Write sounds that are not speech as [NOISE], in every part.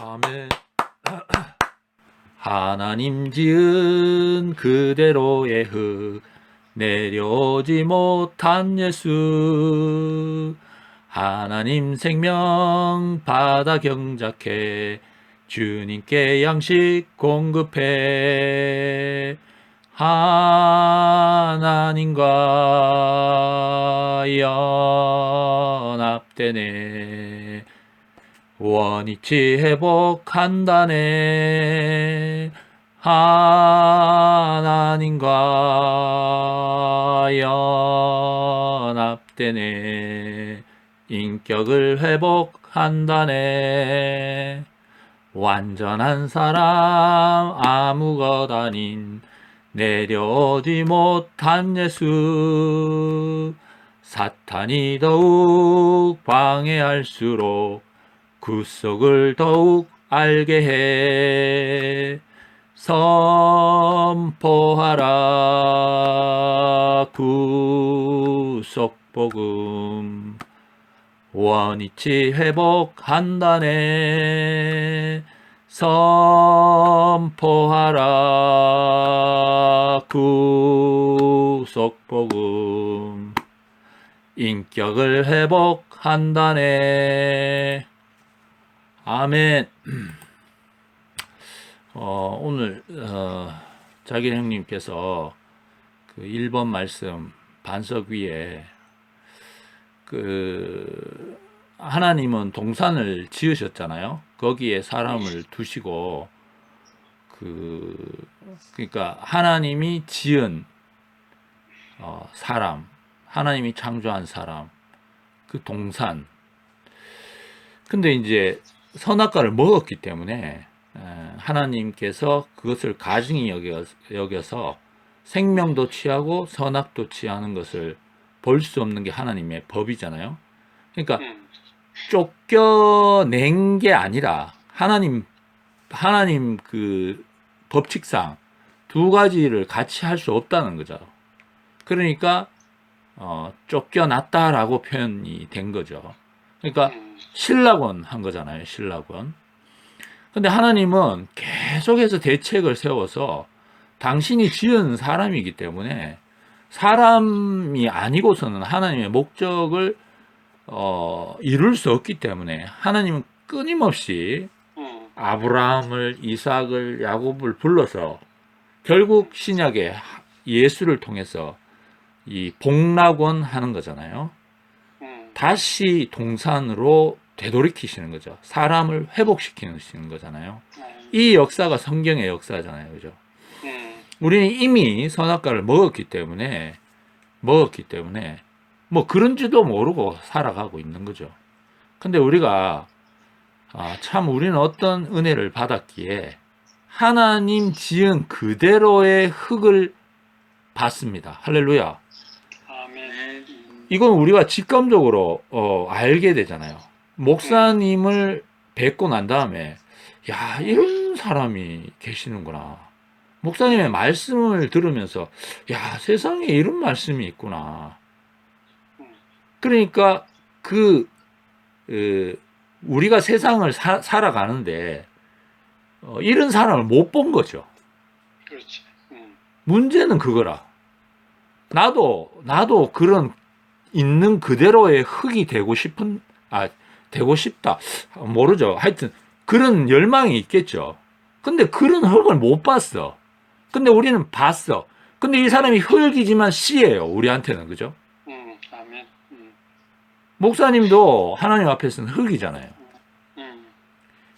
아멘. [CLEARS THROAT] 하나님 지은 그대로의 흙 내려오지 못한 예수. 하나님 생명 받아 경작해 주님께 양식 공급해. 하나님과 연합되네 원위치 회복한다네. 하나님과 연합되네. 인격을 회복한다네. 완전한 사람 아무것 아닌 내려오지 못한 예수. 사탄이 더욱 방해할수록 구속을 더욱 알게 해. 선포하라. 구속복음. 원위치 회복한다네. 선포하라. 구속복음. 인격을 회복한다네 아멘. [CLEARS THROAT] 어, 오늘 어, 자기 형님께서 그 1번 말씀 반석 위에 그 하나님은 동산을 지으셨잖아요. 거기에 사람을 두시고 그 그러니까 하나님이 지은 어, 사람, 하나님이 창조한 사람, 그 동산. 근데 이제 선악과를 먹었기 때문에 에, 하나님께서 그것을 가증히 여겨- 여겨서 생명도 취하고 선악도 취하는 것을 볼 수 없는 게 하나님의 법이잖아요. 그러니까 음, 쫓겨낸 게 아니라 하나님 하나님 그 법칙상 두 가지를 같이 할 수 없다는 거죠. 그러니까 어, 쫓겨났다라고 표현이 된 거죠. 그러니까 음, 신락원 한 거잖아요. 신락원. 근데 하나님은 계속해서 대책을 세워서 당신이 지은 사람이기 때문에 사람이 아니고서는 하나님의 목적을 어, 이룰 수 없기 때문에 하나님은 끊임없이 음, 아브라함을 이삭을 야곱을 불러서 결국 신약에 예수를 통해서 이 복락원 하는 거잖아요. 음, 다시 동산으로 되돌이키시는 거죠. 사람을 회복시키는 거잖아요. 음, 이 역사가 성경의 역사잖아요. 그죠? 음, 우리는 이미 선악과를 먹었기 때문에 먹었기 때문에 뭐 그런지도 모르고 살아가고 있는 거죠. 근데 우리가 아, 참 우리는 어떤 은혜를 받았기에 하나님 지은 그대로의 흙을 받습니다. 할렐루야. 이건 우리가 직감적으로 어, 알게 되잖아요. 목사님을 뵙고 난 다음에 야 이런 사람이 계시는구나. 목사님의 말씀을 들으면서 야 세상에 이런 말씀이 있구나. 그러니까 그 어, 우리가 세상을 사- 살아가는데 어, 이런 사람을 못 본 거죠. 그렇지. 음, 문제는 그거라. 나도, 나도 그런 있는 그대로의 흙이 되고 싶은, 아, 되고 싶다. 모르죠. 하여튼, 그런 열망이 있겠죠. 근데 그런 흙을 못 봤어. 근데 우리는 봤어. 근데 이 사람이 흙이지만 씨예요. 우리한테는. 그죠? 음, 아멘. 음, 목사님도 하나님 앞에서는 흙이잖아요. 음,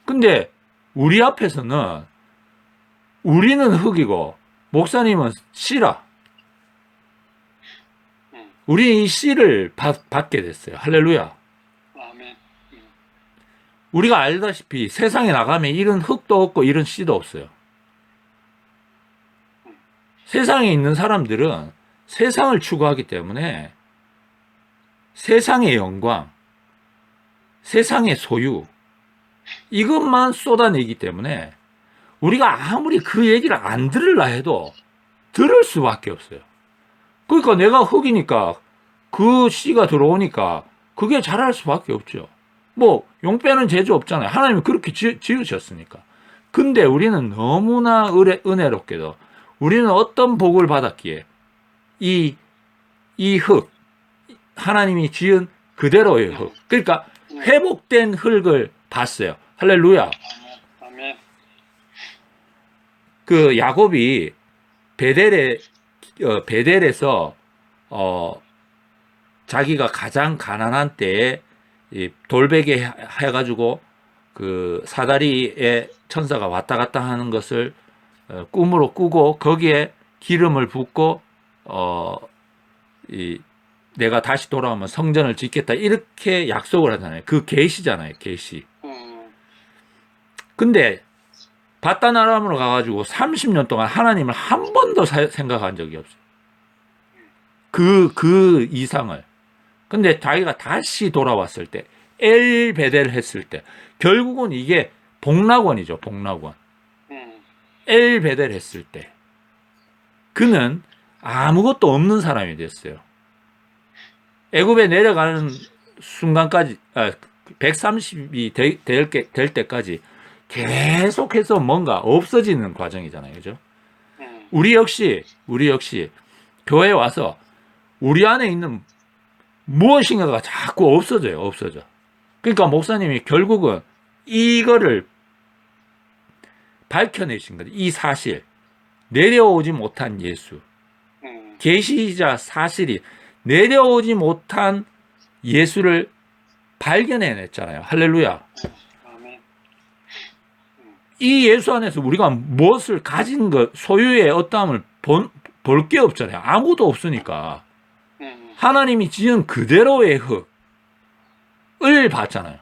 근데 우리 앞에서는 우리는 흙이고 목사님은 씨라. 음, 우리 이 씨를 받, 받게 됐어요. 할렐루야. 아멘. 음, 우리가 알다시피 세상에 나가면 이런 흙도 없고 이런 씨도 없어요. 세상에 있는 사람들은 세상을 추구하기 때문에 세상의 영광, 세상의 소유, 이것만 쏟아내기 때문에 우리가 아무리 그 얘기를 안 들으려 해도 들을 수밖에 없어요. 그러니까 내가 흙이니까 그 씨가 들어오니까 그게 자랄 수밖에 없죠. 뭐 용빼는 재주 없잖아요. 하나님이 그렇게 지, 지으셨으니까. 근데 우리는 너무나 은혜, 은혜롭게도 우리는 어떤 복을 받았기에 이, 이 흙, 하나님이 지은 그대로의 흙. 그러니까 음. 회복된 흙을 봤어요. 할렐루야. 그 야곱이 베델에 어, 베델에서 어 자기가 가장 가난한 때에 이 돌베개 해- 해가지고 그 사다리에 천사가 왔다 갔다 하는 것을 어, 꿈으로 꾸고 거기에 기름을 붓고 어 이 내가 다시 돌아오면 성전을 짓겠다 이렇게 약속을 하잖아요. 그 계시잖아요. 계시. 음. 근데 바다나람으로 가가지고 30년 동안 하나님을 한 번도 사- 생각한 적이 없어요. 그, 그 이상을. 근데 자기가 다시 돌아왔을 때, 엘 베델 했을 때, 결국은 이게 복락원이죠, 복락원. 음. 엘베델 했을 때, 그는 아무것도 없는 사람이 됐어요. 애굽에 내려가는 순간까지, 아, 130이 될, 될, 게- 될 때까지 계속해서 뭔가 없어지는 과정이잖아요. 그죠? 음. 우리 역시, 우리 역시 교회에 와서 우리 안에 있는 무엇인가가 자꾸 없어져요. 없어져. 그러니까 목사님이 결국은 이거를 밝혀내신 거죠. 이 사실. 내려오지 못한 예수. 음. 계시자 사실이 내려오지 못한 예수를 발견해냈잖아요. 할렐루야. 이 예수 안에서 우리가 무엇을 가진 것, 소유의 어떠함을 볼 게 없잖아요. 아무도 없으니까. 음. 하나님이 지은 그대로의 흙을 봤잖아요.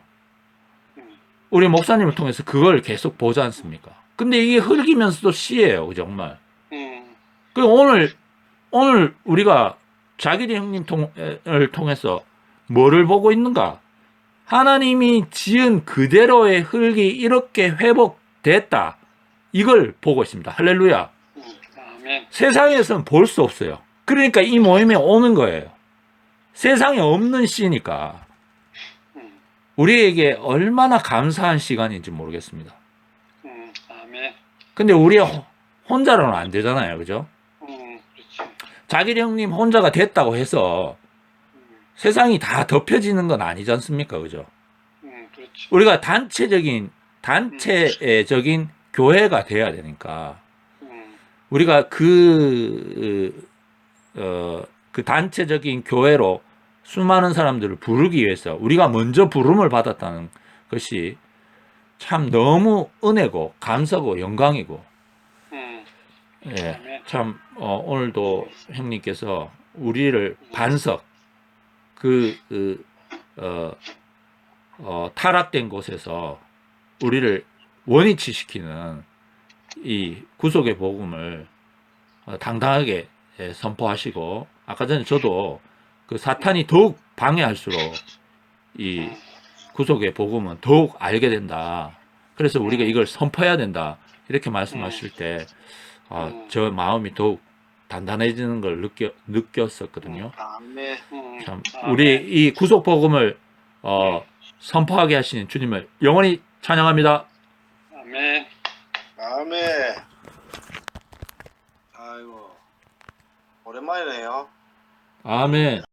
음. 우리 목사님을 통해서 그걸 계속 보지 않습니까? 근데 이게 흙이면서도 씨예요, 정말. 음. 그 오늘 오늘 우리가 자기리 형님 통을 통해서 뭐를 보고 있는가? 하나님이 지은 그대로의 흙이 이렇게 회복 됐다. 이걸 보고 있습니다. 할렐루야. 음. 아멘. 세상에서는 볼 수 없어요. 그러니까 이 모임에 오는 거예요. 세상에 없는 씨니까 음. 우리에게 얼마나 감사한 시간인지 모르겠습니다. 음. 아멘. 근데 우리 호- 혼자로는 안 되잖아요. 그죠? 음. 그렇지. 자기 형님 혼자가 됐다고 해서 음. 세상이 다 덮여지는 건 아니지 않습니까? 그죠? 음. 그렇지. 우리가 단체적인, 단체적인 교회가 돼야 되니까 음. 우리가 그, 어, 그 단체적인 교회로 수많은 사람들을 부르기 위해서 우리가 먼저 부름을 받았다는 것이 참 너무 은혜고 감사고 영광이고 음. 예. 참 어, 오늘도 형님께서 우리를 반석 그, 그 어, 어, 타락된 곳에서 우리를 원위치 시키는 이 구속의 복음을 어, 당당하게 예, 선포하시고 아까 전에 저도 그 사탄이 더욱 방해할수록 이 구속의 복음은 더욱 알게 된다. 그래서 우리가 이걸 선포해야 된다. 이렇게 말씀하실 때, 아, 저 마음이 더욱 단단해지는 걸 느껴, 느꼈었거든요. 아멘. 음. 참, 아멘. 우리 이 구속 복음을, 어, 선포하게 하시는 주님을 영원히 찬양합니다. 아멘. 아멘. 아이고. 오랜만이네요. 아멘.